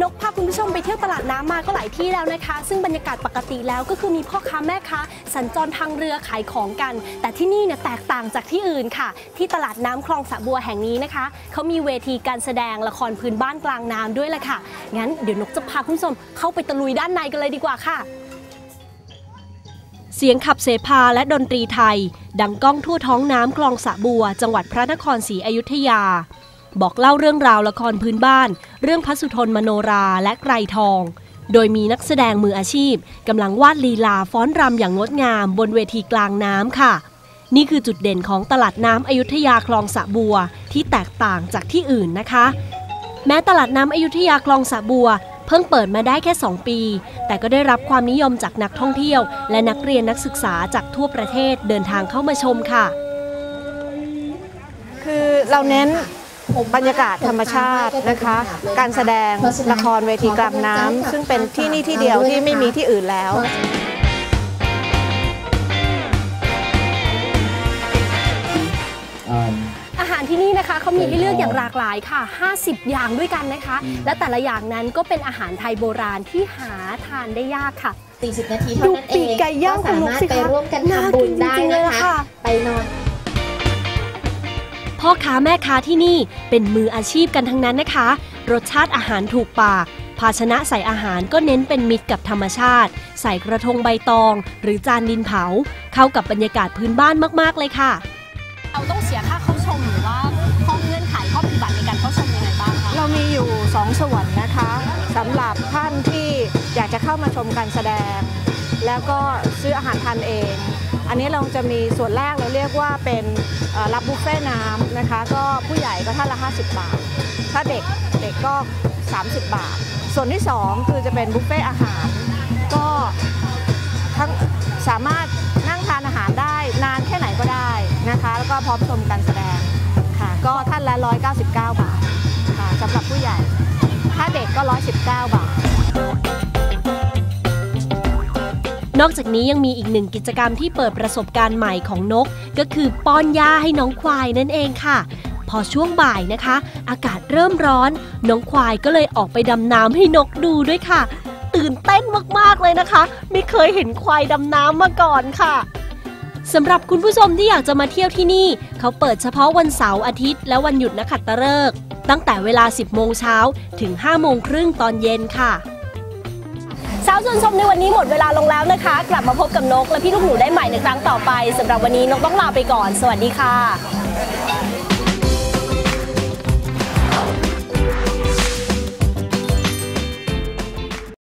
น้ำมาก็หลายที่แล้วนะคะ ซึ่งบรรยากาศปกติแล้วก็คือมีพ่อค้าแม่ค้าสัญจรทางเรือขายของกัน แต่ที่นี่เนี่ยแตกต่างจากที่อื่นค่ะ ที่ตลาดน้ำคลองสะบัวแห่งนี้นะคะเขามีเวทีการแสดงละครพื้นบ้านกลางน้ำด้วยแหละค่ะงั้นเดี๋ยวนกจะพาคุณผู้ชมเข้าไปตะลุยด้านในกันเลยดีกว่าค่ะเสียงขับเสพาและดนตรีไทย ดังก้องทั่วท้องน้ำคลองสะบัว จังหวัดพระนครศรีอยุธยา บอกเล่าเรื่องราวละครพื้นบ้าน เรื่องพระสุทนมโนราและไกรทอง โดยมีนักแสดงมืออาชีพกำลังวาดลีลาฟ้อนรำอย่างงดงาม บนเวทีกลางน้ำค่ะ นี่คือจุดเด่นของตลาดน้ำอยุธยาคลองสะบัวที่แตกต่างจากที่อื่นนะคะ แม้ตลาดน้ำอยุธยาคลองสะบัวเพิ่งเปิดมาได้แค่ 2 ปี แต่ก็ได้รับความนิยมจากนักท่องเที่ยว และนักเรียนนักศึกษาจากทั่วประเทศเดินทางเข้ามาชมค่ะ คือเราเน้น บรรยากาศธรรมชาตินะคะ การแสดงละครเวทีกลางน้ำซึ่งเป็นที่นี่ที่เดียวที่ไม่มีที่อื่นแล้วอาหารที่นี่นะคะเขามีให้เลือกอย่างหลากหลายค่ะ 50 อย่างด้วยกันนะคะ และแต่ละอย่างนั้นก็เป็นอาหารไทยโบราณที่หาทานได้ยากค่ะ40นาทีเท่านั้นเองดูปีกไก่ย่างของนกสิคะสามารถไปร่วมกันทำบุญได้ พ่อค้าแม่ค้าที่นี่เป็นมืออาชีพกันทั้งนั้นนะคะ รสชาติอาหารถูกปาก ภาชนะใส่อาหารก็เน้นเป็นมิตรกับธรรมชาติ ใส่กระทงใบตอง หรือจานดินเผา เข้ากับบรรยากาศพื้นบ้านมากๆเลยค่ะ เราต้องเสียค่าเข้าชมหรือว่าข้อเงื่อนไขข้อปฏิบัติในการเข้าชมยังไงบ้างคะเรามีอยู่ 2 ส่วนนะคะสำหรับท่านที่อยากจะเข้ามาชมการแสดง แล้วก็ซื้ออาหารทานเอง อันนี้เราจะมีส่วนแรกเราเรียกว่าเป็นรับบุฟเฟ่ต์น้ำนะคะ ก็ผู้ใหญ่ก็ท่านละ 50 บาท ถ้าเด็กเด็กก็ 30 บาท ส่วนที่ 2 คือจะเป็นบุฟเฟ่ต์อาหาร ก็ทั้งสามารถนั่งทานอาหารได้นานแค่ไหนก็ได้นะคะ แล้วก็พร้อมชมการแสดงค่ะ ก็ท่านละ 199 บาทค่ะสำหรับผู้ใหญ่ ถ้าเด็กก็ 119 บาท นอกจากนี้ยังมีอีกหนึ่งกิจกรรมที่เปิดประสบการณ์ใหม่ของนก ก็คือป้อนหญ้าให้น้องควายนั่นเองค่ะพอช่วงบ่ายนะคะ อากาศเริ่มร้อน น้องควายก็เลยออกไปดำน้ำให้นกดูด้วยค่ะ ตื่นเต้นมากๆเลยนะคะ ไม่เคยเห็นควายดำน้ำมาก่อนค่ะสำหรับคุณผู้ชมที่อยากจะมาเที่ยวที่นี่ เขาเปิดเฉพาะวันเสาร์อาทิตย์ และวันหยุดนักขัตฤกษ์ตั้งแต่เวลา 10 โมงเช้าถึง 5 โมงครึ่งตอนเย็นค่ะาวชวนชมในวันนี้หมดเวลาลงแล้วนะคะ กลับมาพบกับนกและพี่ลูกหนูได้ใหม่ในครั้งต่อไปสำหรับวันนี้นกต้องลาไปก่อน สวัสดีค่ะ